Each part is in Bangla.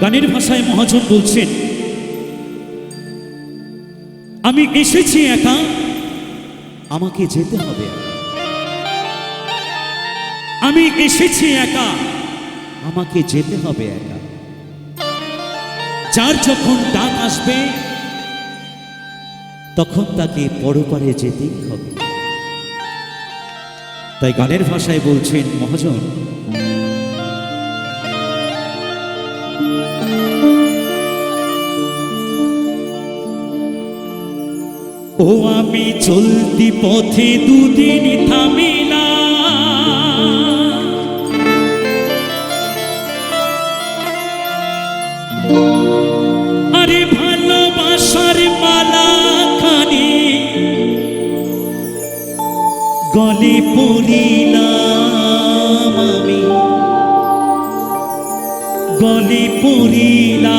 গানের ভাষায় মহাজন বলছেন, আমি এসেছি একা। আমাকে যেতে হবে আমি এসেছি একা। আমাকে যেতে হবে একা। যার যখন ডাক আসবে, তখন তাকে পরপারে যেতেই হবে। তাই গানের ভাষায় বলছেন মহাজন ও আমি চলতি পথে দুদিন থামিলা আরে ভালোবাসার মালা খানি গলে পড়িলাম আমি। গলে পড়িলাম।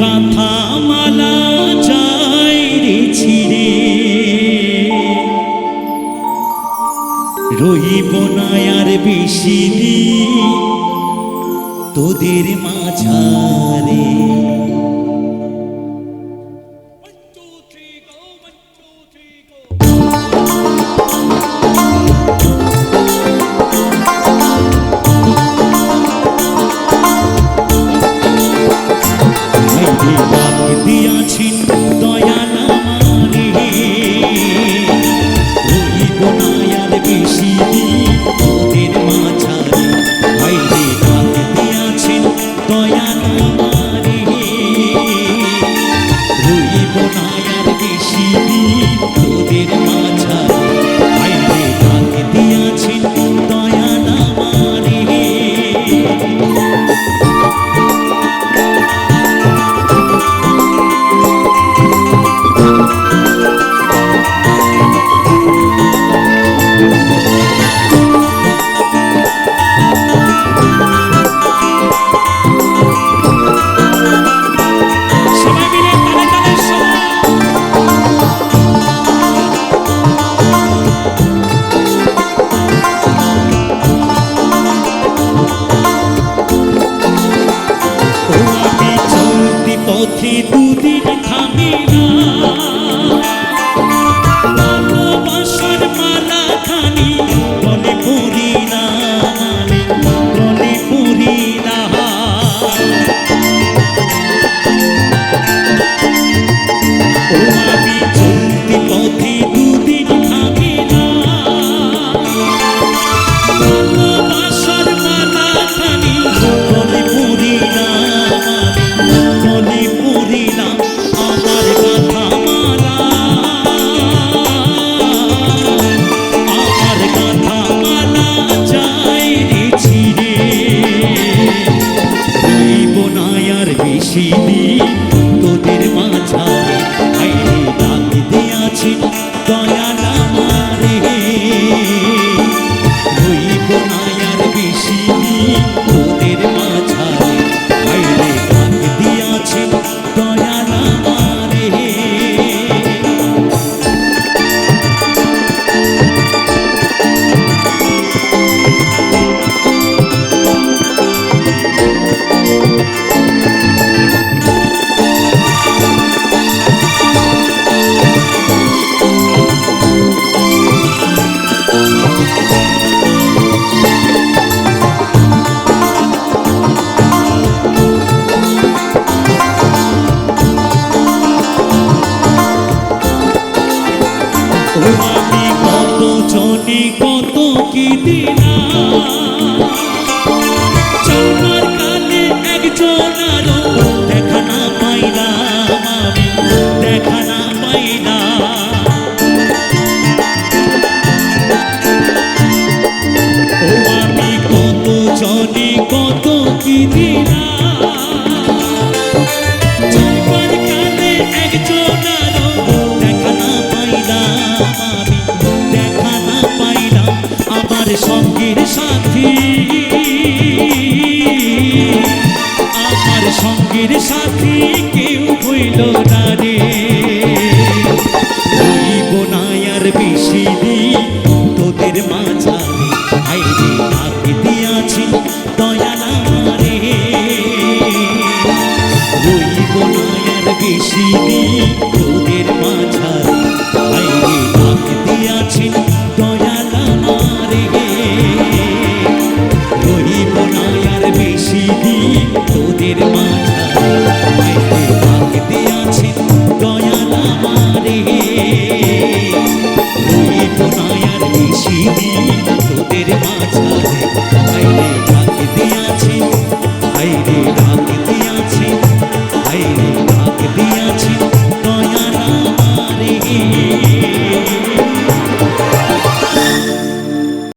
গাথা মালা যাই রে ছিড়ে। রহিব না আর বেশি তোদের মাঝারে। চলতি আমি কত জনে কত কি দিলাম সঙ্গীর সাথী। আমার সঙ্গীর সাথী কেউ হইল না।